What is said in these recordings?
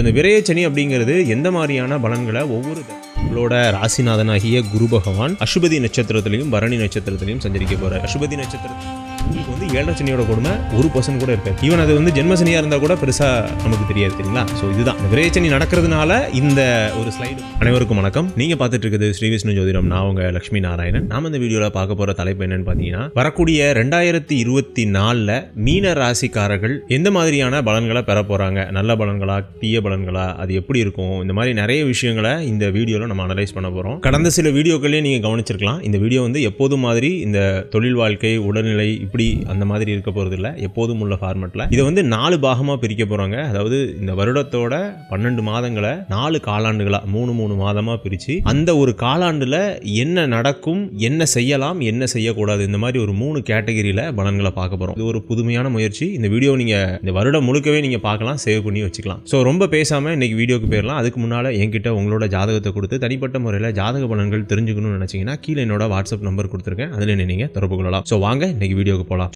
இந்த விரயச்சனி அப்படிங்கிறது எந்த மாதிரியான பலன்களை ஒவ்வொரு உங்களோட ராசிநாதனாகிய குரு பகவான் அசுபதி நட்சத்திரத்திலையும் பரணி நட்சத்திரத்திலையும் சஞ்சரிக்க போறார். அசுபதி நட்சத்திரத்தில் உங்களுக்கு வந்து ஏழரை சனியோட கொடுமை ஒரு பர்சன்ட் கூட இருக்காது. ஈவன் அது வந்து ஜென்மசனியாக இருந்தால் கூட பெருசாக நமக்கு தெரியாது சரிங்களா ஸோ இதுதான். இந்த நடக்கிறதுனால இந்த ஒரு ஸ்லைடு அனைவருக்கும் வணக்கம். நீங்கள் பார்த்துட்டு இருக்குது ஸ்ரீ விஷ்ணு ஜோதிடம். நான் உங்கள் லட்சுமி நாராயணன். நாம் இந்த வீடியோவில் பார்க்க போகிற தலைப்பு என்னன்னு பார்த்தீங்கன்னா வரக்கூடிய ரெண்டாயிரத்தி இருபத்தி நாலில் மீன ராசிக்காரர்கள் எந்த மாதிரியான பலன்களை பெற போகிறாங்க நல்ல பலன்களா தீய பலன்களா? அது எப்படி இருக்கும்? இந்த மாதிரி நிறைய விஷயங்களை இந்த வீடியோவில் நம்ம அனலைஸ் பண்ண போகிறோம் கடந்த சில வீடியோக்கள்லேயே நீங்கள் கவனிச்சிருக்கலாம். இந்த வீடியோ வந்து எப்போதும் மாதிரி இந்த தொழில் வாழ்க்கை உடல்நிலை இப்படி அந்த மாதிரி இருக்க போகிறதில்ல எப்போதும் உள்ள ஃபார்மெட்டில் இதை வந்து நாலு பாகமாக பிரிக்க போகிறாங்க அதாவது இந்த வருடத்தோட பன்னெண்டு மாதங்களை நாலு காலாண்டுகளாக மூணு மூணு மாதமாக பிரித்து அந்த ஒரு காலாண்டில் என்ன நடக்கும் என்ன செய்யலாம் என்ன செய்யக்கூடாது இந்த மாதிரி ஒரு மூணு கேட்டகரியில் பலன்களை பார்க்க போகிறோம் இது ஒரு புதுமையான முயற்சி. இந்த வீடியோ நீங்கள் இந்த வருடம் முழுக்கவே நீங்கள் பார்க்கலாம் சேவ் பண்ணி வச்சுக்கலாம். ஸோ ரொம்ப பேசாமல் இன்றைக்கி வீடியோக்கு போயிடலாம் அதுக்கு முன்னால் என்கிட்ட உங்களோட ஜாதகத்தை கொடுத்து தனிப்பட்ட முறையில் ஜாதக பலன்கள் தெரிஞ்சுக்கணும்னு நினச்சிங்கன்னா கீழே என்னோட வாட்ஸ்அப் நம்பர் கொடுத்துருக்கேன். அதில் நீங்கள் தொடர்பு கொள்ளலாம். ஸோ வாங்க இன்றைக்கி வீடியோ போலாம்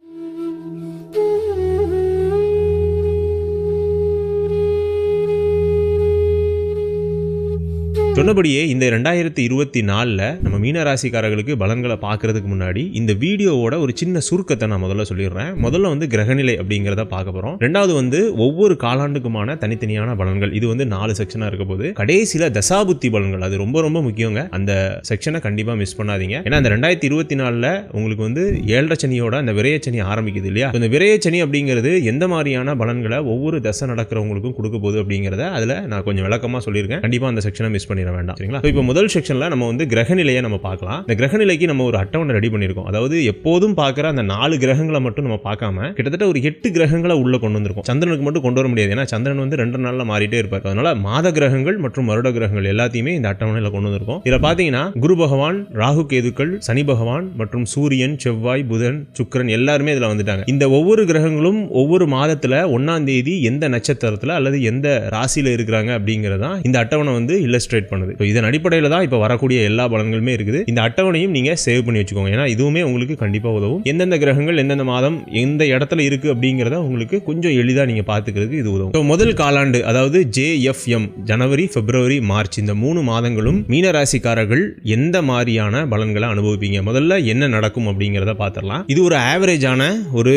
சொன்னபடியே இந்த ரெண்டாயிரத்தி இருபத்தி நாலில் நம்ம மீனராசிக்காரர்களுக்கு பலன்களை பார்க்கறதுக்கு முன்னாடி இந்த வீடியோவோட ஒரு சின்ன சுருக்கத்தை நான் முதல்ல சொல்லிடுறேன். முதல்ல வந்து கிரகநிலை அப்படிங்கிறத பார்க்க போகிறோம் ரெண்டாவது வந்து ஒவ்வொரு காலாண்டுக்குமான தனித்தனியான பலன்கள். இது வந்து நாலு செக்ஷனாக இருக்க போது கடைசியில் தசாபுத்தி பலன்கள். அது ரொம்ப ரொம்ப முக்கியங்க. அந்த செக்ஷனை கண்டிப்பாக மிஸ் பண்ணாதீங்க. ஏன்னா அந்த ரெண்டாயிரத்தி இருபத்தி நாலில் உங்களுக்கு வந்து ஏழரை சனியோட அந்த விரயச்சனி ஆரம்பிக்குது இல்லையா? இந்த விரயச்சனி அப்படிங்கிறது எந்த மாதிரியான பலன்களை ஒவ்வொரு தசை நடக்கிறவங்களுக்கும் கொடுக்க போகுது அப்படிங்கிறத அதில் நான் கொஞ்சம் விளக்கமாக சொல்லியிருக்கேன். கண்டிப்பாக அந்த செக்ஷனை மிஸ் பண்ணிட வேண்டாம். சரிங்களா? இப்போ முதல் செக்ஷனில் நம்ம வந்து கிரகநிலையை நம்ம பார்க்கலாம். இந்த கிரகநிலைக்கு நம்ம ஒரு அட்டவணை ரெடி பண்ணியிருக்கோம். அதாவது எப்போதும் பார்க்குற அந்த நாலு கிரகங்களை மட்டும் நம்ம பார்க்காம கிட்டத்தட்ட ஒரு எட்டு கிரகங்களை உள்ள கொண்டு வந்திருக்கோம். சந்திரனுக்கு மட்டும் கொண்டு வர முடியாது. ஏன்னா சந்திரன் வந்து ரெண்டு நாளில் மாறிட்டே இருப்பார். அதனால மாத கிரகங்கள் மற்றும் வருட கிரகங்கள் எல்லாத்தையுமே இந்த அட்டவணையில் கொண்டு வந்திருக்கோம். இதில் பார்த்தீங்கன்னா குரு பகவான் ராகு கேதுக்கள் சனி பகவான் மற்றும் சூரியன் செவ்வாய் புதன் சுக்கிரன் எல்லாருமே இதில் வந்துட்டாங்க. இந்த ஒவ்வொரு கிரகங்களும் ஒவ்வொரு மாதத்தில் ஒன்னாம் தேதி எந்த நட்சத்திரத்தில் அல்லது எந்த ராசியில் இருக்கிறாங்க அப்படிங்கிறதான் இந்த அட்டவணை வந்து இல்லஸ்ட்ரேட் பண்ணுது. ஸோ இதன் அடிப்படையில் தான் இப்போ வரக்கூடிய எல்லா பலன்களுமே இருக்குது. இந்த அட்டவணையும் நீங்கள் சேவ் பண்ணி வச்சுக்கோங்க. ஏன்னா இதுவுமே உங்களுக்கு கண்டிப்பாக உதவும். எந்தெந்த கிரகங்கள் எந்தெந்த மாதம் எந்த இடத்துல இருக்கு அப்படிங்கிறத உங்களுக்கு கொஞ்சம் எளிதாக நீங்கள் பார்த்துக்கிறதுக்கு இது உதவும். ஸோ முதல் காலாண்டு அதாவது ஜேஎஃப்எம் ஜனவரி பிப்ரவரி மார்ச் இந்த மூணு மாதங்களும் மீனராசிக்காரர்கள் எந்த மாதிரியான பலன்களை அனுபவிப்பீங்க? முதல்ல என்ன நடக்கும் அப்படிங்கிறத பார்த்துடலாம். இது ஒரு ஆவரேஜான ஒரு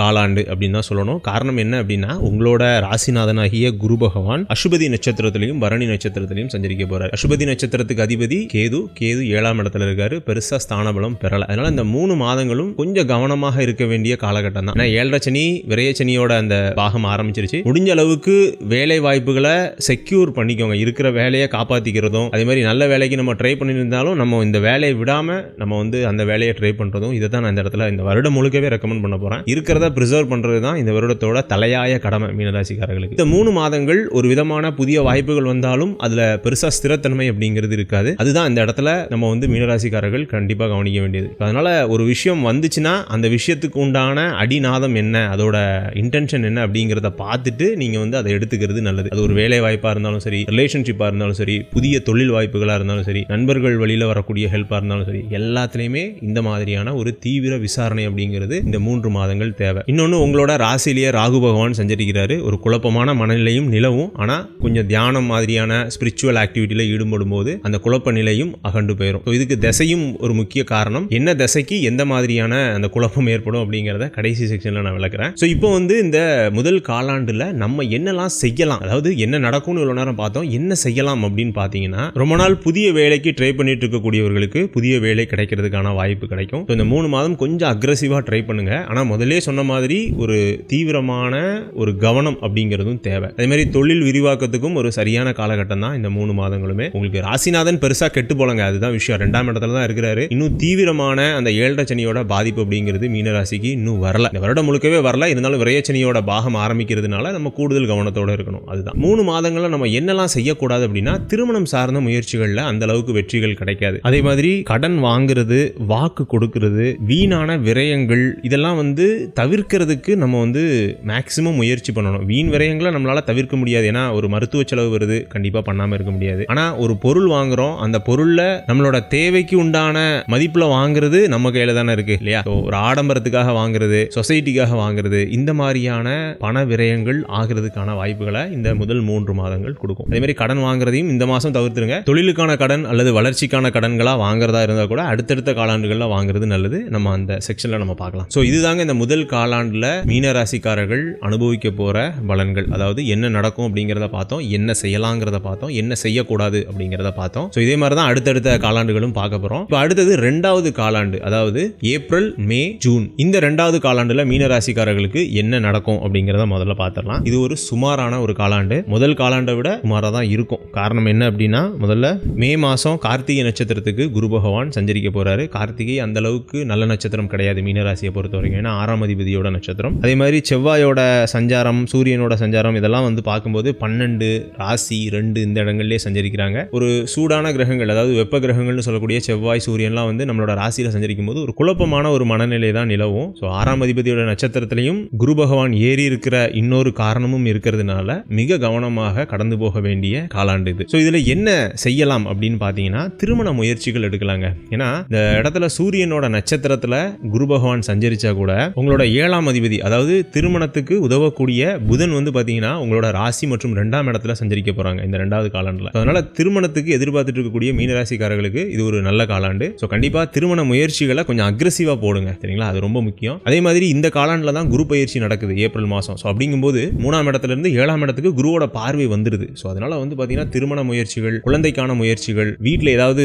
காலாண்டு அப்படின்னு தான் சொல்லணும். காரணம் என்ன அப்படின்னா உங்களோட ராசிநாதனாகிய குரு பகவான் அசுபதி நட்சத்திரத்திலையும் பரணி நட்சத்திரத்திலையும் சஞ்சரிக்க போறார். அசுபதி நட்சத்திரத்துக்கு அதிபதி கேது. கேது ஏழாம் இடத்துல இருக்காரு. பெருசா ஸ்தான பலம் பெறல. அதனால இந்த மூணு மாதங்களும் கொஞ்சம் கவனமாக இருக்க வேண்டிய காலகட்டம் தான். ஏழரை சனி விரயச்சனியோட அந்த பாகம் ஆரம்பிச்சிருச்சு. முடிஞ்ச அளவுக்கு வேலை வாய்ப்புகளை செக்யூர் பண்ணிக்கோங்க. இருக்கிற வேலையை காப்பாத்திக்கிறதும் அதே மாதிரி நல்ல வேலைக்கு நம்ம ட்ரை பண்ணியிருந்தாலும் நம்ம இந்த வேலையை விடாம நம்ம வந்து அந்த வேலையை ட்ரை பண்றதும் இதை தான் நான் இந்த இடத்துல இந்த வருடம் முழுக்கவே ரெக்கமெண்ட் பண்ண போறேன். இருக்கிறத ப்ரிசர்வ் பண்றது தான் இந்த வருடத்தோட தலையாய கடமை மீனராசிக்காரர்களுக்கு. இந்த மூணு மாதங்கள் ஒரு விதமான புதிய வாய்ப்புகள் வந்தாலும் அதுல பெருசா ஸ்திரத்தன்மை அப்படிங்கிறது இருக்காது. அதுதான் இந்த இடத்துல நம்ம வந்து மீனராசிக்காரர்கள் கண்டிப்பாக கவனிக்க வேண்டியது. அதனால ஒரு விஷயம் வந்துச்சுன்னா அந்த விஷயத்துக்கு உண்டான அடிநாதம் என்ன? அதோட இன்டென்ஷன் என்ன அப்படிங்கிறத பார்த்துட்டு நீங்க வந்து அதை எடுத்துக்கிறது நல்லது. அது ஒரு வேலை வாய்ப்பாக இருந்தாலும் சரி ரிலேஷன்ஷிப்பாக இருந்தாலும் சரி புதிய தொழில் வாய்ப்புகளாக இருந்தாலும் சரி நண்பர்கள் வழியில் வரக்கூடிய ஹெல்ப்பாக இருந்தாலும் சரி எல்லாத்துலயுமே இந்த மாதிரியான ஒரு தீவிர விசாரணை அப்படிங்கிறது இந்த மூன்று மாதங்கள் தேவை. இன்னொன்று உங்களோட ராசிலேயே ராகு பகவான் சஞ்சரிக்கிறாரு. ஒரு குழப்பமான மனநிலையும் நிலவும். ஆனால் கொஞ்சம் தியானம் மாதிரியான ஸ்பிரிச்சுவல் ஆக்டிவிட்டியில் ஈடுபடும் போது அந்த குழப்ப நிலையும் அகண்டு போயிடும் ஸோ இதுக்கு திசையும் ஒரு முக்கிய காரணம். என்ன திசைக்கு எந்த மாதிரியான அந்த குழப்பம் ஏற்படும் அப்படிங்கிறத கடைசி செக்ஷனில் நான் விளக்குறேன். ஸோ இப்போ வந்து இந்த முதல் காலாண்டில் நம்ம என்னெல்லாம் செய்யலாம்? அதாவது என்ன நடக்கும்னு இவ்வளோ நேரம் பார்த்தோம். என்ன செய்யலாம் அப்படின்னு பார்த்தீங்கன்னா ரொம்ப நாள் புதிய வேலைக்கு ட்ரை பண்ணிட்டு இருக்கக்கூடியவர்களுக்கு புதிய வேலை கிடைக்கிறதுக்கான வாய்ப்பு கிடைக்கும். ஸோ இந்த மூணு மாதம் கொஞ்சம் அக்ரஸிவாக ட்ரை பண்ணுங்க. ஆனால் முதல்ல சொன்ன மாதிரி ஒரு தீவிரமான ஒரு கவனம் அப்படிங்கிறதும் தேவை. அதே மாதிரி தொழில் விரிவாக்கத்துக்கும் ஒரு சரியான காலகட்டம் தான் இந்த மூணு மாதங்கள் இருந்தாலுமே உங்களுக்கு ராசிநாதன் பெருசாக கெட்டு போலங்க. அதுதான் விஷயம். ரெண்டாம் இடத்துல தான் இருக்கிறாரு. இன்னும் தீவிரமான அந்த ஏழரை சனியோட பாதிப்பு அப்படிங்கிறது மீனராசிக்கு இன்னும் வரல. இந்த வருடம் முழுக்கவே வரல. இருந்தாலும் விரயச்சனியோட பாகம் ஆரம்பிக்கிறதுனால நம்ம கூடுதல் கவனத்தோட இருக்கணும். அதுதான். மூணு மாதங்களில் நம்ம என்னெல்லாம் செய்யக்கூடாது அப்படின்னா திருமணம் சார்ந்த முயற்சிகளில் அந்த அளவுக்கு வெற்றிகள் கிடைக்காது. அதே மாதிரி கடன் வாங்குறது வாக்கு கொடுக்கறது வீணான விரயங்கள் இதெல்லாம் வந்து தவிர்க்கிறதுக்கு நம்ம வந்து மேக்சிமம் முயற்சி பண்ணணும். வீண் விரயங்களை நம்மளால தவிர்க்க முடியாது. ஏன்னா ஒரு மருத்துவ செலவு வருது. கண்டிப்பாக பண்ணாமல் இருக்க முடியாது. ஆனால் ஆனால் ஒரு பொருள் வாங்குறோம் அந்த பொருளில் நம்மளோட தேவைக்கு உண்டான மதிப்பில் வாங்குறது நம்ம கையில் தானே இருக்கு இல்லையா? ஒரு ஆடம்பரத்துக்காக வாங்குறது சொசைட்டிக்காக வாங்குறது இந்த மாதிரியான பண விரயங்கள் ஆகிறதுக்கான வாய்ப்புகளை இந்த முதல் மூன்று மாதங்கள் கொடுக்கும். அதே மாதிரி கடன் வாங்குறதையும் இந்த மாதம் தவிர்த்துருங்க. தொழிலுக்கான கடன் அல்லது வளர்ச்சிக்கான கடன்களாக வாங்குறதா இருந்தால் கூட அடுத்தடுத்த காலாண்டுகளில் வாங்குறது நல்லது. நம்ம அந்த செக்ஷனில் நம்ம பார்க்கலாம். ஸோ இதுதாங்க இந்த முதல் காலாண்டில் மீனராசிக்காரர்கள் அனுபவிக்க போகிற பலன்கள். அதாவது என்ன நடக்கும் அப்படிங்கிறத பார்த்தோம் என்ன செய்யலாங்கிறத பார்த்தோம் என்ன செய்யக்கூடாது அப்படிங்கிறத பார்த்தோம். ஸோ இதே மாதிரி தான் அடுத்தடுத்த காலாண்டுகளும் பார்க்க போகிறோம் இப்போ அடுத்தது ரெண்டாவது காலாண்டு அதாவது ஏப்ரல் மே ஜூன். இந்த ரெண்டாவது காலாண்டுல மீனராசிக்காரர்களுக்கு என்ன நடக்கும் அப்படிங்கிறத முதல்ல பார்த்துடலாம். இது ஒரு சுமாரான ஒரு காலாண்டு. முதல் காலாண்டை விட சுமாராக தான் இருக்கும். காரணம் என்ன அப்படின்னா முதல்ல மே மாதம் கார்த்திகை நட்சத்திரத்துக்கு குரு பகவான் சஞ்சரிக்க போகிறாரு கார்த்திகை அந்த அளவுக்கு நல்ல நட்சத்திரம் கிடையாது மீனராசியை பொறுத்த வரைக்கும். ஏன்னா ஆறாம் அதிபதியோட நட்சத்திரம். அதே மாதிரி செவ்வாயோட சஞ்சாரம் சூரியனோட சஞ்சாரம் இதெல்லாம் வந்து பார்க்கும்போது பன்னெண்டு ராசி ரெண்டு இந்த இடங்கள்லேயே சஞ்சரிக்கிறாங்க ஒரு சூடான கிரகங்கள் அதாவது வெப்ப கிரகங்கள்னு சொல்லக்கூடிய செவ்வாய் சூரியன்லாம் வந்து நம்மளோட ராசியில் சஞ்சரிக்கும் போது ஒரு குழப்பமான ஒரு மனநிலை தான் நிலவும். ஸோ ஆறாம் அதிபதியோட நட்சத்திரத்திலையும் குரு பகவான் ஏறி இருக்கிற இன்னொரு காரணமும் இருக்கிறதுனால மிக கவனமாக கடந்து போக வேண்டிய காலாண்டு இது. ஸோ இதில் என்ன செய்யலாம் அப்படின்னு பார்த்தீங்கன்னா திருமண முயற்சிகள் எடுக்கலாங்க. ஏன்னா இந்த இடத்துல சூரியனோட நட்சத்திரத்தில் குரு பகவான் சஞ்சரிச்சா கூட உங்களோட ஏழாம் அதிபதி அதாவது திருமணத்துக்கு உதவக்கூடிய புதன் வந்து பார்த்தீங்கன்னா உங்களோட ராசி மற்றும் ரெண்டாம் இடத்துல சஞ்சரிக்க போகிறாங்க இந்த ரெண்டாவது காலாண்டில். அதனால திருமணத்துக்கு எதிர்பார்த்துட்டு இருக்கக்கூடிய மீனராசிக்காரர்களுக்கு இது ஒரு நல்ல காலாண்டு. ஸோ கண்டிப்பாக திருமண முயற்சிகளை கொஞ்சம் அக்ரெசிவாக போடுங்க. சரிங்களா? அது ரொம்ப முக்கியம். அதே மாதிரி இந்த காலாண்டில் தான் குரு பயிற்சி நடக்குது ஏப்ரல் மாதம் ஸோ அப்படிங்கும்போது மூணாம் இடத்துலேருந்து ஏழாம் இடத்துக்கு குருவோட பார்வை வந்துடுது ஸோ அதனால வந்து பார்த்தீங்கன்னா திருமண முயற்சிகள் குழந்தைக்கான முயற்சிகள் வீட்டில் ஏதாவது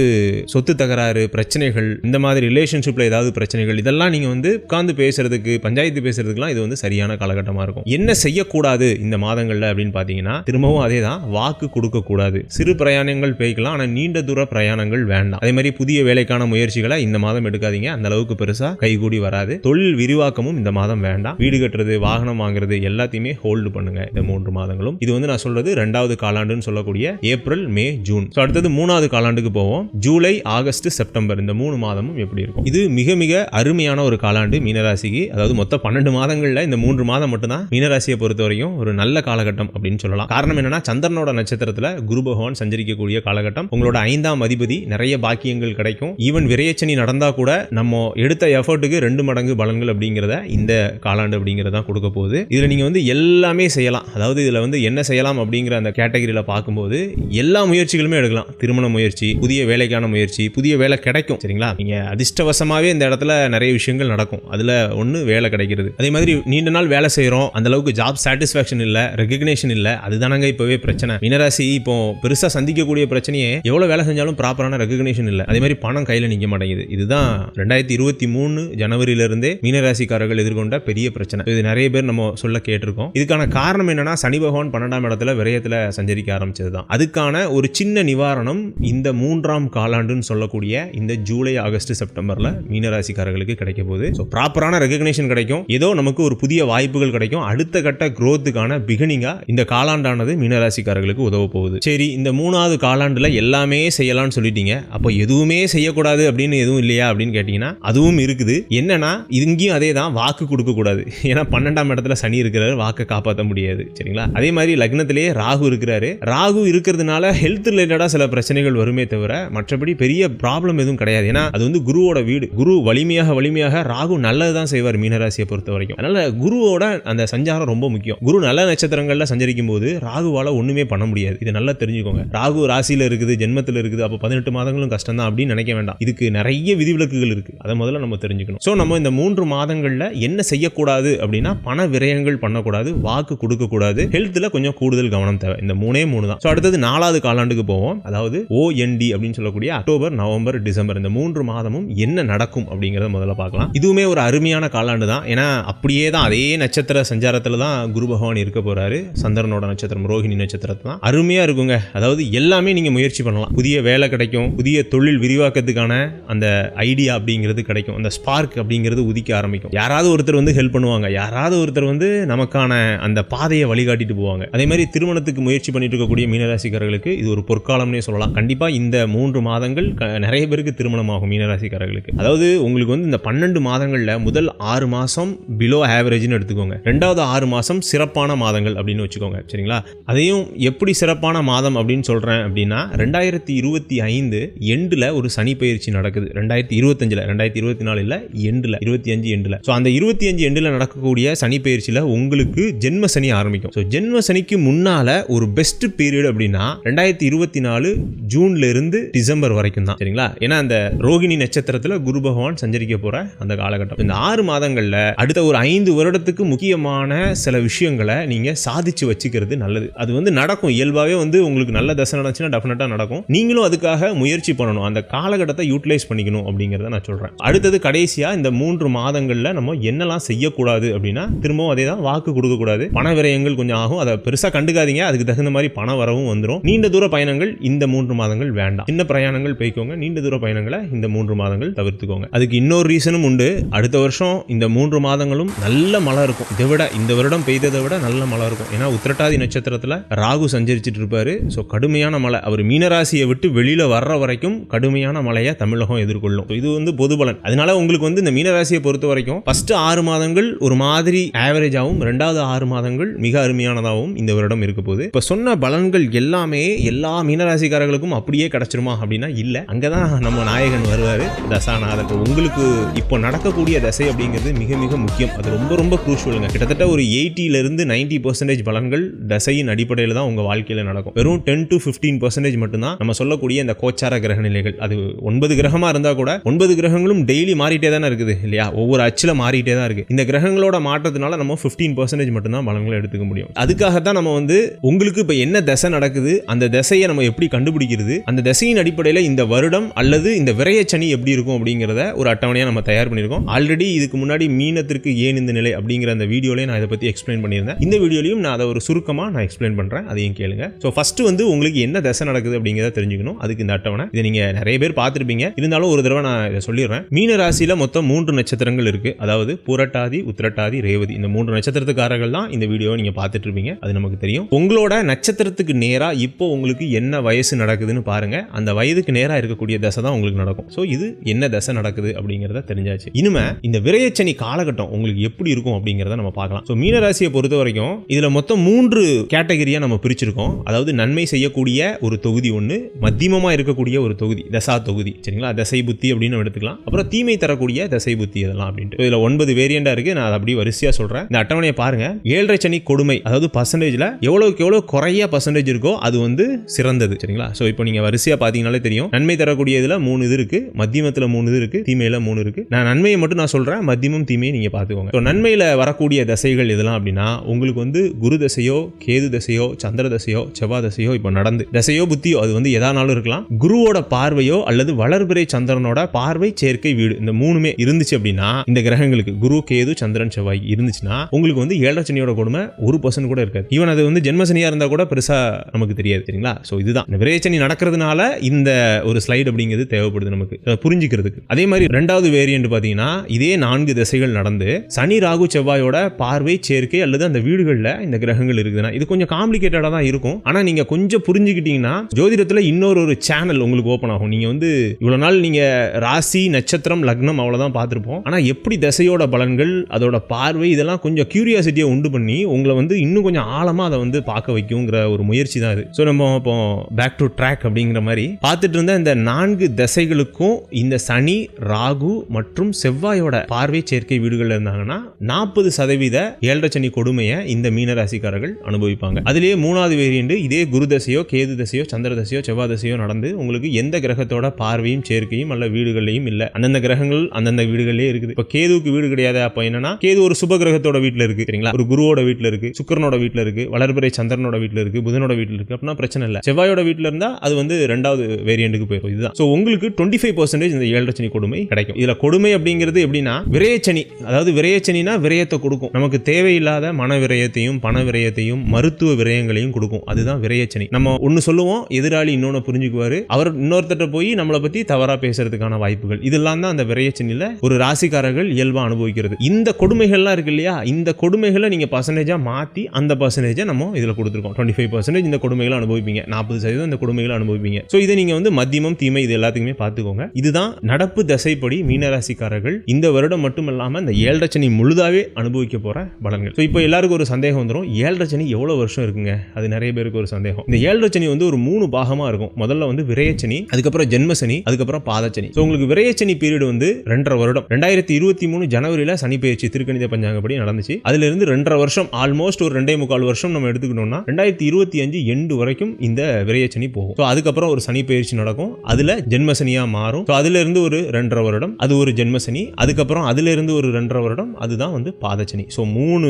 சொத்து தகராறு பிரச்சனைகள் இந்த மாதிரி ரிலேஷன்ஷிப்பில் ஏதாவது பிரச்சனைகள் இதெல்லாம் நீங்கள் வந்து உட்காந்து பேசுறதுக்கு பஞ்சாயத்து பேசுறதுக்குலாம் இது வந்து சரியான காலகட்டமாக இருக்கும். என்ன செய்யக்கூடாது இந்த மாதங்களில் அப்படின்னு பார்த்தீங்கன்னா திரும்பவும் அதே தான் வாக்கு கொடுக்கக்கூடாது. சிறு பிரயாணங்கள் போய்க்கலாம் ஆனால் நீண்ட தூர பிரயாணங்கள் வேண்டாம். அதே மாதிரி புதிய வேலைக்கான முயற்சிகளை இந்த மாதம் எடுக்காதீங்க. அந்த அளவுக்கு பெருசா கைகூடி வராது. தொழில் விரிவாக்கமும் இந்த மாதம் வேண்டாம். வீடு கட்டுறது வாகனம் வாங்குறது எல்லாத்தையுமே ஹோல்டு பண்ணுங்க இந்த மூன்று மாதங்களும். இது வந்து நான் சொல்றது ரெண்டாவது காலாண்டுன்னு சொல்லக்கூடிய ஏப்ரல் மே ஜூன். ஸோ அடுத்தது மூணாவது காலாண்டுக்கு போவோம். July August September. இந்த மூணு மாதமும் எப்படி இருக்கும்? இது மிக மிக அருமையான ஒரு காலாண்டு மீனராசிக்கு. அதாவது மொத்தம் பன்னெண்டு மாதங்களில் இந்த மூன்று மாதம் மட்டும்தான் மீனராசியை பொறுத்த வரைக்கும் ஒரு நல்ல காலகட்டம் அப்படின்னு சொல்லலாம். காரணம் என்னன்னா சந்திரனோட நட்சத்திரத்தில் குரு பகவான் சஞ்சரிக்கக்கூடிய காலகட்டம். உங்களோட ஐந்தாம் அதிபதி நிறைய பாக்கியங்கள் கிடைக்கும். ஈவன் விரையச்சனி நடந்தா கூட நம்ம எடுத்த எஃபர்ட்டுக்கு ரெண்டு மடங்கு பலன்கள் அப்படிங்கிறத இந்த காலாண்டு அப்படிங்கிறத கொடுக்க போகுது. இதுல நீங்க வந்து எல்லாமே செய்யலாம். அதாவது இதுல வந்து என்ன செய்யலாம் அப்படிங்கிற அந்த கேட்டகரியில பார்க்கும்போது எல்லா முயற்சிகளுமே எடுக்கலாம். திருமண முயற்சி புதிய வேலைக்கான முயற்சி புதிய வேலை கிடைக்கும். சரிங்களா? நீங்க அதிர்ஷ்டவசமாவே இந்த இடத்துல நிறைய விஷயங்கள் நடக்கும். அதுல ஒன்று வேலை கிடைக்கிறது. அதே மாதிரி நீண்ட நாள் வேலை செய்கிறோம் அந்த அளவுக்கு ஜாப் சாட்டிஸ்ஃபேக்ஷன் இல்லை ரெகக்னேஷன் இல்லை. அதுதானங்க இப்போவே பிரச்சனை. மீனராசி இப்போ பெருசாக சந்திக்கக்கூடிய பிரச்சனையே எவ்வளோ வேலை செஞ்சாலும் ப்ராப்பரான ரெகக்னேஷன் இல்லை. அதே மாதிரி பணம் கையில் நிற்க மாட்டேங்குது. இதுதான் ரெண்டாயிரத்தி இருபத்தி மூணு ஜனவரியிலிருந்தே மீனராசிக்காரர்கள் எதிர்கொண்ட பெரிய பிரச்சனை. இது நிறைய பேர் நம்ம சொல்ல கேட்டிருக்கோம். இதுக்கான காரணம் என்னன்னா சனி பகவான் பன்னெண்டாம் இடத்துல விரயத்தில் சஞ்சரிக்க ஆரம்பிச்சது தான் அதுக்கான ஒரு சின்ன நிவாரணம் இந்த மூன்றாம் காலாண்டுன்னு சொல்லக்கூடிய இந்த ஜூலை ஆகஸ்ட் செப்டம்பரில் மீனராசிக்காரர்களுக்கு கிடைக்க போகுது. ஸோ ப்ராப்பரான ரெகக்னேஷன் கிடைக்கும். ஏதோ நமக்கு ஒரு புதிய வாய்ப்புகள் கிடைக்கும். அடுத்த கட்ட குரோத்துக்கான பிகினிங்காக இந்த காலாண்டானது மீனராசிக்காரர்களுக்கு உதவ போகுது. சரி இந்த மூணு மூணாவது காலாண்டில் எல்லாமே செய்யலாம்னு சொல்லிட்டீங்க. அப்போ எதுவுமே செய்யக்கூடாது அப்படின்னு எதுவும் இல்லையா அப்படின்னு கேட்டிங்கன்னா அதுவும் இருக்குது. என்னன்னா இங்கேயும் அதே தான் வாக்கு கொடுக்கக்கூடாது ஏன்னா பன்னெண்டாம் இடத்துல சனி இருக்கிறாரு வாக்கை காப்பாற்ற முடியாது. சரிங்களா? அதே மாதிரி லக்னத்திலேயே ராகு இருக்கிறாரு. ராகு இருக்கிறதுனால ஹெல்த் ரிலேட்டடாக சில பிரச்சனைகள் வருமே தவிர மற்றபடி பெரிய ப்ராப்ளம் எதுவும் கிடையாது. ஏன்னா அது வந்து குருவோட வீடு. குரு வலிமையாக வலிமையாக ராகு நல்லது தான் செய்வார் மீனராசியை பொறுத்த வரைக்கும். அதனால குருவோட அந்த சஞ்சாரம் ரொம்ப முக்கியம். குரு நல்ல நட்சத்திரங்களில் சஞ்சரிக்கும் போது ராகுவால ஒன்றுமே பண்ண முடியாது. இது நல்லா தெரிஞ்சுக்கோங்க. ராகு ராசியில் இருக்குது ஜென்மத்தில் இருக்குது அப்போ பதினெட்டு மாதங்களும் கஷ்டம் தான் அப்படின்னு நினைக்க வேண்டாம். இதுக்கு நிறைய விதிவிலக்குகள் இருக்குது அதை முதல்ல நம்ம தெரிஞ்சுக்கணும். ஸோ நம்ம இந்த மூன்று மாதங்களில் என்ன செய்யக்கூடாது அப்படின்னா பண விரயங்கள் பண்ணக்கூடாது வாக்கு கொடுக்கக்கூடாது ஹெல்த்தில் கொஞ்சம் கூடுதல் கவனம் தேவை. இந்த மூணே மூணு தான். ஸோ அடுத்தது நாலாவது காலாண்டுக்கு போவோம். அதாவது ஓஎன்டி அப்படின்னு சொல்லக்கூடிய அக்டோபர் நவம்பர் டிசம்பர் இந்த மூன்று மாதமும் என்ன நடக்கும் அப்படிங்கிறத முதல்ல பார்க்கலாம். இதுவுமே ஒரு அருமையான காலாண்டு தான். ஏன்னா அப்படியே தான் அதே நட்சத்திர சஞ்சாரத்தில் தான் குரு பகவான் இருக்க போகிறாரு சந்திரனோட நட்சத்திரம் ரோஹிணி நட்சத்திரத்தை தான். அருமையாக இருக்குங்க. அதாவது எல்லாமே நீங்கள் முயற்சி பண்ணலாம். புதிய வேலை கிடைக்கும். புதிய தொழில் விரிவாக்கத்துக்கான அந்த ஐடியா அப்படிங்கிறது கிடைக்கும். அந்த ஸ்பார்க் அப்படிங்கிறது உதிக்க ஆரம்பிக்கும். யாராவது ஒருத்தர் வந்து ஹெல்ப் பண்ணுவாங்க. யாராவது ஒருத்தர் வந்து நமக்கான அந்த பாதையை வழிகாட்டிட்டு போவாங்க. அதே மாதிரி திருமணத்துக்கு முயற்சி பண்ணிட்டு இருக்கக்கூடிய மீனராசிக்காரர்களுக்கு இது ஒரு பொற்காலம்னே சொல்லலாம். கண்டிப்பாக இந்த மூன்று மாதங்கள் க- நிறைய பேருக்கு திருமணம் ஆகும் மீனராசிக்காரர்களுக்கு. அதாவது உங்களுக்கு வந்து இந்த பன்னெண்டு மாதங்களில் முதல் ஆறு மாதம் பிலோ ஆவரேஜ்னு எடுத்துக்கோங்க. ரெண்டாவது ஆறு மாதம் சிறப்பான மாதங்கள் அப்படின்னு வச்சுக்கோங்க. சரிங்களா? அதையும் எப்படி சிறப்பான மாதம் அப்படின்னு சொல்கிறேன் அப்படின்னா ரெண்டாயிரத்தி இருபத்தி ஐந்து எண்டில் ஒரு சனி பயிற்சி நடக்குது. ரெண்டாயிரத்தி இருபத்தஞ்சில் ரெண்டாயிரத்தி இருபத்தி நாலில் எண்டில் இருபத்தி அஞ்சு எண்டில். ஸோ அந்த இருபத்தி அஞ்சு எண்டில் நடக்கக்கூடிய சனி பயிற்சியில் உங்களுக்கு ஜென்ம சனி ஆரம்பிக்கும். ஸோ ஜென்ம சனிக்கு முன்னால் ஒரு பெஸ்ட் பீரியட் அப்படின்னா ரெண்டாயிரத்தி இருபத்தி நாலு ஜூன்ல இருந்து டிசம்பர் வரைக்கும் தான். சரிங்களா? ஏன்னா அந்த ரோகிணி நட்சத்திரத்தில் குரு பகவான் சஞ்சரிக்க போகிற அந்த காலகட்டம். இந்த ஆறு மாதங்களில் அடுத்த ஒரு ஐந்து வருடத்துக்கு முக்கியமான சில விஷயங்களை நீங்கள் சாதிச்சு வச்சுக்கிறது நல்லது. அது வந்து நடக்கும். இயல்பாகவே வந்து உங்களுக்கு நல்லதை தசை நடந்துச்சுன்னா டெஃபினட்டாக நடக்கும். நீங்களும் அதுக்காக முயற்சி பண்ணணும். அந்த காலகட்டத்தை யூட்டிலைஸ் பண்ணிக்கணும் அப்படிங்கிறத நான் சொல்கிறேன் அடுத்தது கடைசியாக இந்த மூன்று மாதங்களில் நம்ம என்னெல்லாம் செய்யக்கூடாது அப்படின்னா திரும்பவும் அதே தான் வாக்கு கொடுக்கக்கூடாது. பண விரயங்கள் கொஞ்சம் ஆகும். அதை பெருசாக கண்டுக்காதீங்க. அதுக்கு தகுந்த மாதிரி பண வரவும் வந்துடும் நீண்ட தூர பயணங்கள் இந்த மூன்று மாதங்கள் வேண்டாம். சின்ன பிரயாணங்கள் போய்க்கோங்க. நீண்ட தூர பயணங்களை இந்த மூன்று மாதங்கள் தவிர்த்துக்கோங்க. அதுக்கு இன்னொரு ரீசனும் உண்டு. அடுத்த வருஷம் இந்த மூன்று மாதங்களும் நல்ல மழை இருக்கும். இதை விட இந்த வருடம் பெய்ததை விட நல்ல மழை இருக்கும். ஏன்னா உத்திரட்டாதி நட்சத்திரத்தில் ராகு சஞ்சரிச்சிட்டு இருப்பாரு. ஸோ கடுமையான மழை. அவர் மீனராசியை விட்டு வெளியில் வர்ற வரைக்கும் கடுமையான மழையை தமிழகம் எதிர்கொள்ளும். இது வந்து பொது பலன். அதனால உங்களுக்கு வந்து இந்த மீனராசியை பொறுத்த வரைக்கும் ஃபர்ஸ்ட் ஆறு மாதங்கள் ஒரு மாதிரி ஆவரேஜாகவும் ரெண்டாவது ஆறு மாதங்கள் மிக அருமையானதாகவும் இந்த வருடம் இருக்க போகுது. இப்போ சொன்ன பலன்கள் எல்லாமே எல்லா மீனராசிக்காரர்களுக்கும் அப்படியே கிடைச்சிருமா அப்படின்னா இல்லை. அங்கே தான் நம்ம நாயகன் வருவார் தசாநாதன். உங்களுக்கு இப்போ நடக்கக்கூடிய தசை அப்படிங்கிறது மிக மிக முக்கியம். அது ரொம்ப ரொம்ப குரூஷுவலுங்க கிட்டத்தட்ட ஒரு 80 நைன்டி பர்சன்டேஜ் பலன்கள் தசையின் அடிப்படையில் தான் உங்கள் வாழ்க்கையில் நடக்கும். வெறும் டென் டு ஃபிஃப்டீன் பர்சன்டேஜ் மட்டும்தான் நம்ம சொல்லக்கூடிய இந்த கோச்சார கிரக நிலைகள். அது ஒன்பது கிரகமாக இருந்தால் கூட ஒன்பது கிரகங்களும் டெய்லி மாறிட்டே தானே இருக்குது இல்லையா? ஒவ்வொரு அச்சில் மாறிட்டே தான் இருக்குது இந்த கிரகங்களோட மாற்றத்தினால நம்ம ஃபிஃப்டீன் பர்சன்டேஜ் மட்டும்தான் பலன்களை எடுத்துக்க முடியும். அதுக்காக தான் நம்ம வந்து உங்களுக்கு இப்போ என்ன திசை நடக்குது அந்த திசையை நம்ம எப்படி கண்டுபிடிக்கிறது அந்த திசையின் அடிப்படையில் இந்த வருடம் அல்லது இந்த விரயச்சனி எப்படி இருக்கும் அப்படிங்கிறத ஒரு அட்டவணையாக நம்ம தயார் பண்ணியிருக்கோம். ஆல்ரெடி இதுக்கு முன்னாடி மீனத்திற்கு ஏன் இந்த நிலை அப்படிங்கிற அந்த வீடியோலேயே நான் இதை பற்றி எக்ஸ்பிளைன் பண்ணியிருந்தேன். இந்த வீடியோலையும் நான் அதை ஒரு சுருக்கமாக நான் எக்ஸ்பிளைன் பண்ணுறேன் அதையும் கேளுங்க. ஸோ ஃபஸ்ட்டு வந்து உங்களுக்கு என்ன தசை நடக்குது அப்படிங்கிறத தெரிஞ்சுக்கணும். அதுக்கு இந்த அட்டவணை. இதை நீங்கள் நிறைய பேர் பார்த்துருப்பீங்க. இருந்தாலும் ஒரு தடவை நான் இதை சொல்லிடுறேன். மீன ராசியில் மொத்தம் மூன்று நட்சத்திரங்கள் இருக்குது அதாவது புரட்டாதி உத்திரட்டாதி ரேவதி. இந்த மூன்று நட்சத்திரத்துக்காரர்கள் தான் இந்த வீடியோவை நீங்கள் பார்த்துட்டு இருப்பீங்க. அது நமக்கு தெரியும். உங்களோட நட்சத்திரத்துக்கு நேராக இப்போ உங்களுக்கு என்ன வயசு நடக்குதுன்னு பாருங்க. அந்த வயதுக்கு நேராக இருக்கக்கூடிய தசை தான் உங்களுக்கு நடக்கும். ஸோ இது என்ன தசை நடக்குது அப்படிங்கிறத தெரிஞ்சாச்சு. இனிமே இந்த விரையச்சனி காலகட்டம் உங்களுக்கு எப்படி இருக்கும் அப்படிங்கிறத நம்ம பார்க்கலாம். ஸோ மீனராசியை பொறுத்த வரைக்கும் இதில் மொத்தம் மூன்று கேட்டகரியாக நம்ம பிரிச்சிருக்கோம். அதாவது நன்மை செய்யக்கூடிய ஒரு தொகுதி ஒன்று மத்தியமமாக இருக்கக்கூடிய ஒரு தொகுதி தசா தொகுதி சரிங்களா? தசை புத்தி அப்படின்னு நம்ம எடுத்துக்கலாம். அப்புறம் தீமை தரக்கூடிய தசை புத்தி இதெல்லாம் அப்படின்ட்டு. இதில் ஒன்பது வேரியண்டாக இருக்குது நான் அதை அப்படியே வரிசையாக சொல்கிறேன் இந்த அட்டவணையை பாருங்க. ஏழரை சனி கொடுமை அதாவது பர்சன்டேஜில் எவ்வளோக்கு எவ்வளோ குறைய பர்சன்டேஜ் இருக்கோ அது வந்து சிறந்தது சரிங்களா? ஸோ இப்போ நீங்கள் வரிசையாக பார்த்தீங்கனாலே தெரியும். நன்மை தரக்கூடிய இதில் மூணு இது இருக்குது மத்தியமத்தில் மூணு இது இருக்குது தீமையில் மூணு இருக்குது நான் நன்மையை மட்டும் நான் சொல்கிறேன் மத்தியமும் தீமையை நீங்கள் பார்த்துக்கோங்க ஸோ நன்மையில் வரக்கூடிய தசைகள் இதெல்லாம் அப்படின்னா உங்களுக்கு வந்து குரு தசையோ கேது தசையோ சந்திர தசையோ செவ்வாய் தசையோ இப்போ நடந்து தசையோ புத்தியோ அது வந்து எதானாலும் இருக்கலாம். குருவோட பார்வையோ அல்லது வளர்பிறை சந்திரனோட பார்வை சேர்க்கை வீடு இந்த மூணுமே இருந்துச்சு அப்படின்னா இந்த கிரகங்களுக்கு குரு கேது சந்திரன் செவ்வாய் இருந்துச்சுன்னா உங்களுக்கு வந்து ஏழரை சனியோட கொடுமை ஒரு பர்சன்ட் கூட இருக்காது. ஈவன் அது வந்து ஜென்மசனியா இருந்தா கூட பெருசா நமக்கு தெரியாது சரிங்களா? ஸோ இதுதான். இந்த விரைச்சனி நடக்கிறதுனால இந்த ஒரு ஸ்லைடு அப்படிங்கிறது தேவைப்படுது நமக்கு. புரிஞ்சுக்கிறதுக்கு. அதே மாதிரி ரெண்டாவது வேரியன்ட் பார்த்தீங்கன்னா இதே நான்கு திசைகள் நடந்து சனி ராகு செவ்வாயோட பார்வை சேர்க்கை அல்லது அந்த வீடுகளில் இந்த கிரகங்கள் இருக்குதுன்னா இது கொஞ்சம் காம்ப்ளிகேட்டடாக தான் இருக்கும். ஆனால் நீங்கள் கொஞ்சம் தெரிஞ்சுக்கிட்டீங்கன்னா ஜோதிடத்தில் இன்னொரு ஒரு சேனல் உங்களுக்கு ஓப்பன் ஆகும். நீங்கள் வந்து இவ்வளோ நாள் நீங்கள் ராசி நட்சத்திரம் லக்னம் அவ்வளோதான் பார்த்துருப்போம். ஆனால் எப்படி திசையோட பலன்கள் அதோட பார்வை இதெல்லாம் கொஞ்சம் கியூரியாசிட்டியை உண்டு பண்ணி உங்களை வந்து இன்னும் கொஞ்சம் ஆழமாக அதை வந்து பார்க்க வைக்குங்கிற ஒரு முயற்சி தான் இது. ஸோ நம்ம இப்போ பேக் டு ட்ராக் அப்படிங்கிற மாதிரி பார்த்துட்டு இருந்த இந்த நான்கு திசைகளுக்கும் இந்த சனி ராகு மற்றும் செவ்வாயோட பார்வை சேர்க்கை வீடுகள் இருந்தாங்கன்னா நாற்பது சதவீத ஏழரை சனி கொடுமையை இந்த மீனராசிக்காரர்கள் அனுபவிப்பாங்க. அதுலேயே மூணாவது வேரியண்ட் இதே குரு தசையோ கேது திசையோ சந்திர தசையோ செவ்வாய் தசையோ நடந்து உங்களுக்கு எந்த கிரகத்தோட பார்வையும் சேர்க்கையும் அல்ல வீடுகள்லையும் இல்லை. அந்தந்த கிரகங்கள் அந்தந்த வீடுகளே இருக்குது. இப்போ கேதுவுக்கு வீடு கிடையாது. அப்போ என்னன்னா கேது ஒரு சுப கிரகத்தோட வீட்டில் இருக்கு சரிங்களா? ஒரு குருவோட வீட்டில் இருக்கு சுக்கரனோட வீட்டில் இருக்கு வளர்பிறை சந்திரனோட வீட்டில் இருக்கு புதனோட வீட்டில் இருக்கு. அப்படின்னா பிரச்சனை இல்லை. செவ்வாயோட வீட்டில் இருந்தால் அது வந்து ரெண்டாவது வேரியண்ட்டுக்கு போயிடும் இதுதான். ஸோ உங்களுக்கு டுவெண்ட்டி ஃபைவ் பர்சன்டேஜ் இந்த ஏழரை சனி கொடுமை கிடைக்கும். இதில் கொடுமை அப்படிங்கிறது எப்படின்னா விரயச்சனி அதாவது விரயச்சனினா விரயத்தை கொடுக்கும். நமக்கு தேவையில்லாத மன விரயத்தையும் பண விரயத்தையும் மருத்துவ விரயங்களையும் கொடுக்கும். அதுதான் விரயச்சனி நம்ம ஒன்று சொல்லுவோம் எதிராளி இன்னொன்று புரிஞ்சுக்குவார். அவர் இன்னொருத்தட்ட போய் நம்மளை பற்றி தவறாக பேசுறதுக்கான வாய்ப்புகள். இதெல்லாம் தான் அந்த விரயச்சனில ஒரு ராசிக்காரர்கள் இயல்பாக அனுபவிக்கிறது. இந்த கொடுமைகள்லாம் இருக்கு இல்லையா? இந்த கொடுமைகளை நீங்கள் பர்சன்டேஜாக மாற்றி அந்த பர்சன்டேஜை நம்ம இதில் கொடுத்துருக்கோம். டுவெண்ட்டி ஃபைவ் பர்சன்டேஜ் இந்த கொடுமைகளை அனுபவிப்பீங்க. நாற்பது சதவீதம் இந்த கொடுமைகளை அனுபவிப்பீங்க. ஸோ இதை நீங்கள் வந்து மத்தியமம் தீமை இது எல்லாத்துக்குமே பார்த்துக்கோங்க. இதுதான் நடப்பு தசைப்படி மீனராசிக்காரர்கள் இந்த வருடம் மட்டும் இல்லாமல் இந்த ஏழரை முழுதாகவே அனுபவிக்க போகிற பலன்கள். ஸோ இப்போ எல்லாருக்கும் ஒரு சந்தேகம் வந்துடும் ஏழரை எவ்வளோ வருஷம் இருக்குங்க? அது நிறைய பேருக்கு ஒரு சந்தேகம். இந்த ஏழரை சனி வந்து ஒரு மூணு பாகமா இருக்கும். முதல்ல வந்து விரயச்சனி அதுக்கப்புறம் ஜென்மசனி அதுக்கப்புறம் பாதச்சனி. ஸோ உங்களுக்கு விரயச்சனி பீரியட் வந்து ரெண்டரை வருடம். ரெண்டாயிரத்தி இருபத்தி மூணு ஜனவரியில சனி பயிற்சி திருக்கணித பஞ்சாங்கப்படி நடந்துச்சு. அதுல இருந்து ரெண்டரை வருஷம் ஆல்மோஸ்ட் ஒரு ரெண்டே முக்கால் வருஷம் நம்ம எடுத்துக்கிட்டோம்னா ரெண்டாயிரத்தி இருபத்தி அஞ்சு எண்டு வரைக்கும் இந்த விரயச்சனி போகும். ஸோ அதுக்கப்புறம் ஒரு சனி பயிற்சி நடக்கும். அதுல ஜென்மசனியா மாறும். ஸோ அதுல இருந்து ஒரு ரெண்டரை வருடம் அது ஒரு ஜென்மசனி. அதுக்கப்புறம் அதுல இருந்து ஒரு ரெண்டரை வருடம் அதுதான் வந்து பாதச்சனி. ஸோ மூணு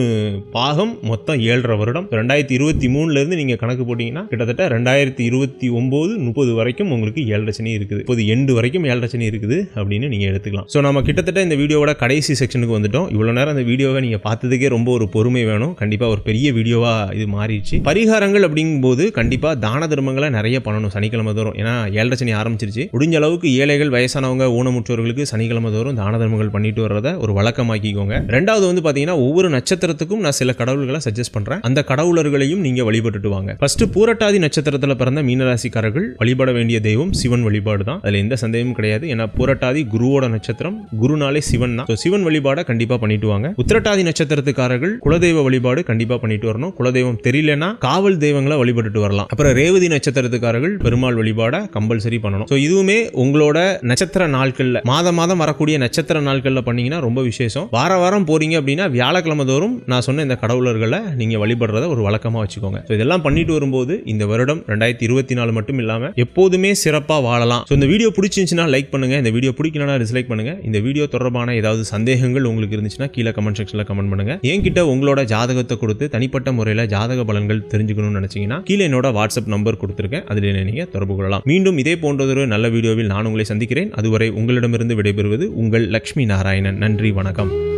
பாகம் மொத்தம் ஏழரை வருடம். ரெண்டாயிரத்தி இருபத்தி மூணுல இருந்து நீங்க கணக்கு போட்டீங்கன்னா கிட்டத்தட்ட ரெண்டாயிரத்தி இருபத்தி ஒம்பது முப்பது வரைக்கும் உங்களுக்கு ஏழரை சனி இருக்குது. இப்போது எண்டு வரைக்கும் ஏழரை சனி இருக்குது அப்படின்னு நீங்கள் எடுத்துக்கலாம். ஸோ நம்ம கிட்டத்தட்ட இந்த வீடியோவோட கடைசி செக்ஷனுக்கு வந்துட்டோம். இவ்வளோ நேரம் அந்த வீடியோவை நீங்கள் பார்த்ததுக்கே ரொம்ப ஒரு பொறுமை வேணும். கண்டிப்பாக ஒரு பெரிய வீடியோவாக இது மாறிடுச்சு. பரிகாரங்கள் அப்படிங்கும்போது கண்டிப்பாக தான தர்மங்களை நிறைய பண்ணணும் சனிக்கிழமை தோறும். ஏன்னா ஏழரை சனி ஆரம்பிச்சிருச்சு. முடிஞ்ச அளவுக்கு ஏழைகள் வயசானவங்க ஊனமுற்றோர்களுக்கு சனிக்கிழமை தோறும் தான தர்மங்கள் பண்ணிட்டு வர்றத ஒரு வழக்கமாக்கிக்கோங்க. ரெண்டாவது வந்து பார்த்தீங்கன்னா ஒவ்வொரு நட்சத்திரத்துக்கும் நான் சில கடவுள்களை சஜஸ்ட் பண்ணுறேன் அந்த கடவுளர்களையும் நீங்கள் வழிபட்டுட்டு வாங்க. ஃபர்ஸ்ட் பூரட்டாதி நட்சத்திரத்துல பிறந்த மீனராசிக்காரர்கள் வழிபட வேண்டிய தெய்வம் சிவன் வழிபாடு தான் அதுல எந்த சந்தேகமும் கிடையாது. ஏன்னா பூரட்டாதி குருவோட நட்சத்திரம் குருனாலே சிவன் தான். சிவன் வழிபாடை கண்டிப்பா பண்ணிட்டு வாங்க. உத்திரட்டாதி நட்சத்திரத்துக்காரர்கள் குலதெய்வ வழிபாடு கண்டிப்பா பண்ணிட்டு வரணும். குலதெய்வம் தெரியலனா காவல் தெய்வங்களை வழிபட்டுட்டு வரலாம். அப்புறம் ரேவதி நட்சத்திரத்துக்காரர்கள் பெருமாள் வழிபாட கம்பல்சரி பண்ணணும். ஸோ இதுவுமே உங்களோட நட்சத்திர நாட்கள்ல மாதம் மாதம் வரக்கூடிய நட்சத்திர நாட்கள்ல பண்ணீங்கன்னா ரொம்ப விசேஷம். வார வாரம் போறீங்க அப்படின்னா வியாழக்கிழமை தோறும் நான் சொன்ன இந்த கடவுளர்களை நீங்க வழிபடுறத ஒரு வழக்கமா வச்சுக்கோங்க. ஸோ இதெல்லாம் பண்ணிட்டு வரும்போது இந்த வருடம் ரெண்டாயிரத்தி இருபத்தி நாலு மட்டும் இல்லாமல் எப்போதுமே சிறப்பாக வாழலாம். ஸோ இந்த வீடியோ பிடிச்சிருந்துச்சுன்னா லைக் பண்ணுங்க. இந்த வீடியோ பிடிக்கலனா டிஸ்லைக் பண்ணுங்க. இந்த வீடியோ தொடர்பான ஏதாவது சந்தேகங்கள் உங்களுக்கு இருந்துச்சுன்னா கீழே கமெண்ட் செக்ஷனில் கமெண்ட் பண்ணுங்க. என்கிட்ட உங்களோட ஜாதகத்தை கொடுத்து தனிப்பட்ட முறையில் ஜாதக பலன்கள் தெரிஞ்சுக்கணும்னு நினச்சிங்கன்னா கீழே என்னோட வாட்ஸ்அப் நம்பர் கொடுத்துருக்கேன். அதில் நீங்கள் தொடர்பு கொள்ளலாம். மீண்டும் இதே போன்றதொரு நல்ல வீடியோவில் நான் உங்களை சந்திக்கிறேன். அதுவரை உங்களிடமிருந்து விடைபெறுவது உங்கள் லக்ஷ்மி நாராயணன். நன்றி வணக்கம்.